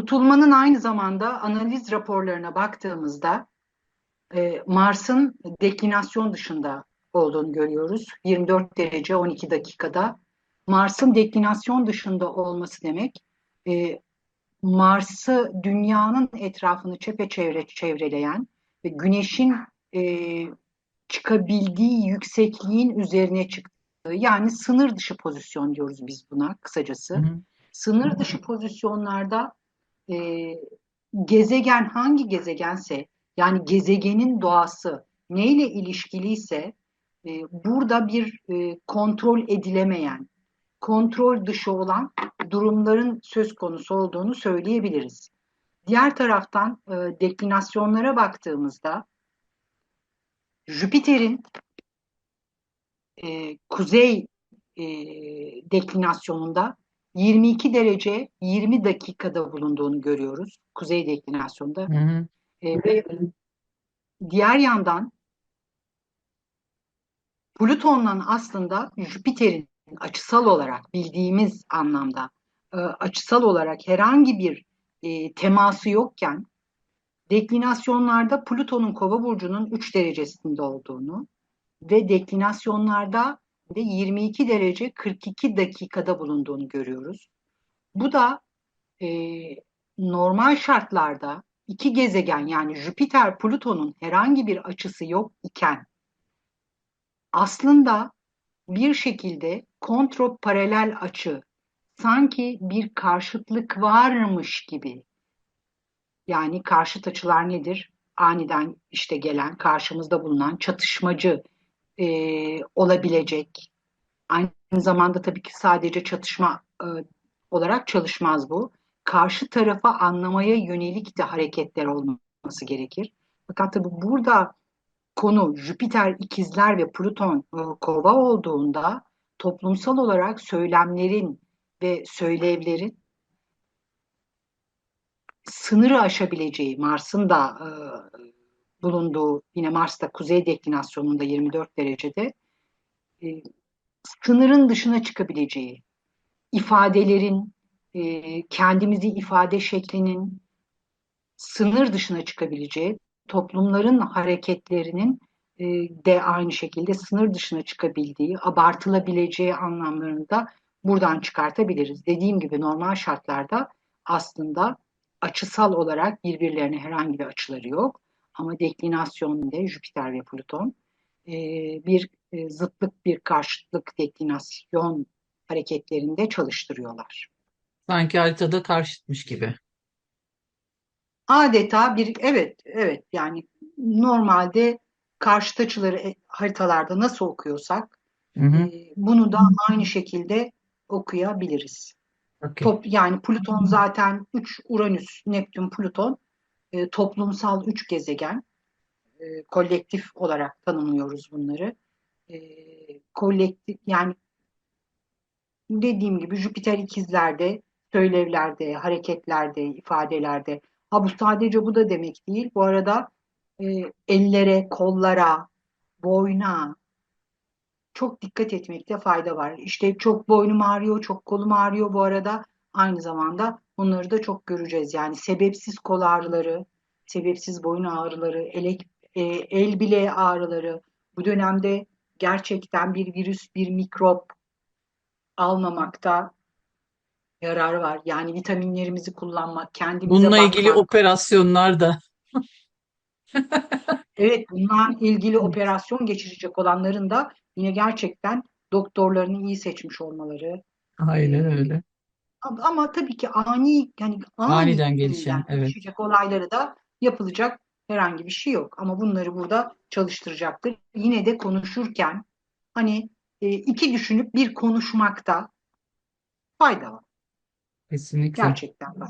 Tutulmanın aynı zamanda analiz raporlarına baktığımızda e, Mars'ın deklinasyon dışında olduğunu görüyoruz. 24 derece 12 dakikada. Mars'ın deklinasyon dışında olması demek e, Mars'ı dünyanın etrafını çepeçevre çevreleyen ve Güneş'in e, çıkabildiği yüksekliğin üzerine çıktığı yani sınır dışı pozisyon diyoruz biz buna kısacası. Hı hı. Sınır dışı pozisyonlarda e, gezegen hangi gezegense yani gezegenin doğası neyle ilişkiliyse e, burada bir e, kontrol edilemeyen, kontrol dışı olan durumların söz konusu olduğunu söyleyebiliriz. Diğer taraftan e, deklinasyonlara baktığımızda Jüpiter'in e, kuzey e, deklinasyonunda 22 derece 20 dakikada bulunduğunu görüyoruz. Kuzey deklinasyonda. Hı hı. E, ve diğer yandan Plüton'la aslında Jüpiter'in açısal olarak bildiğimiz anlamda e, açısal olarak herhangi bir e, teması yokken deklinasyonlarda Plüton'un Kova burcunun 3 derecesinde olduğunu ve deklinasyonlarda de 22 derece 42 dakikada bulunduğunu görüyoruz. Bu da e, normal şartlarda iki gezegen yani Jüpiter Plüton'un herhangi bir açısı yok iken aslında bir şekilde kontroparalel açı sanki bir karşıtlık varmış gibi yani karşıt açılar nedir? Aniden işte gelen, karşımızda bulunan çatışmacı e, olabilecek. Aynı zamanda tabii ki sadece çatışma e, olarak çalışmaz bu. Karşı tarafa anlamaya yönelik de hareketler olması gerekir. Fakat tabii burada konu Jüpiter ikizler ve Plüton e, kova olduğunda toplumsal olarak söylemlerin ve söylevlerin sınırı aşabileceği, Mars'ın da e, bulunduğu, yine Mars'ta kuzey deklinasyonunda 24 derecede e, sınırın dışına çıkabileceği, ifadelerin, e, kendimizi ifade şeklinin sınır dışına çıkabileceği, toplumların hareketlerinin e, de aynı şekilde sınır dışına çıkabildiği, abartılabileceği anlamlarını da buradan çıkartabiliriz. Dediğim gibi normal şartlarda aslında açısal olarak birbirlerine herhangi bir açıları yok. Ama deklinasyonda Jüpiter ve Plüton e, bir e, zıtlık, bir karşıtlık deklinasyon hareketlerinde çalıştırıyorlar. Sanki haritada karşıtmış gibi. Adeta bir, evet, evet yani normalde karşıt açıları e, haritalarda nasıl okuyorsak Hı hı. e, bunu da aynı şekilde okuyabiliriz. Okey. Top, yani Plüton zaten 3 Uranüs, Neptün, Plüton e, toplumsal 3 gezegen. E, kolektif olarak tanımlıyoruz bunları. E, kolektif yani dediğim gibi Jüpiter ikizlerde, söylevlerde, hareketlerde, ifadelerde. Ha bu sadece bu da demek değil. Bu arada e, ellere, kollara, boyna çok dikkat etmekte fayda var. İşte çok boynum ağrıyor, çok kolum ağrıyor bu arada. Aynı zamanda bunları da çok göreceğiz. Yani sebepsiz kol ağrıları, sebepsiz boyun ağrıları, elek, e, el bileği ağrıları. Bu dönemde gerçekten bir virüs, bir mikrop almamakta yarar var. Yani vitaminlerimizi kullanmak, kendimize Bununla bakmak. ilgili operasyonlar da. Evet, bununla ilgili operasyon geçirecek olanların da yine gerçekten doktorlarını iyi seçmiş olmaları. Aynen öyle. Ama, tabii ki ani yani Aniden gelişen, evet. gelişecek olayları da yapılacak herhangi bir şey yok. Ama bunları burada çalıştıracaktır. Yine de konuşurken hani e, iki düşünüp bir konuşmakta fayda var. Kesinlikle. Gerçekten bak.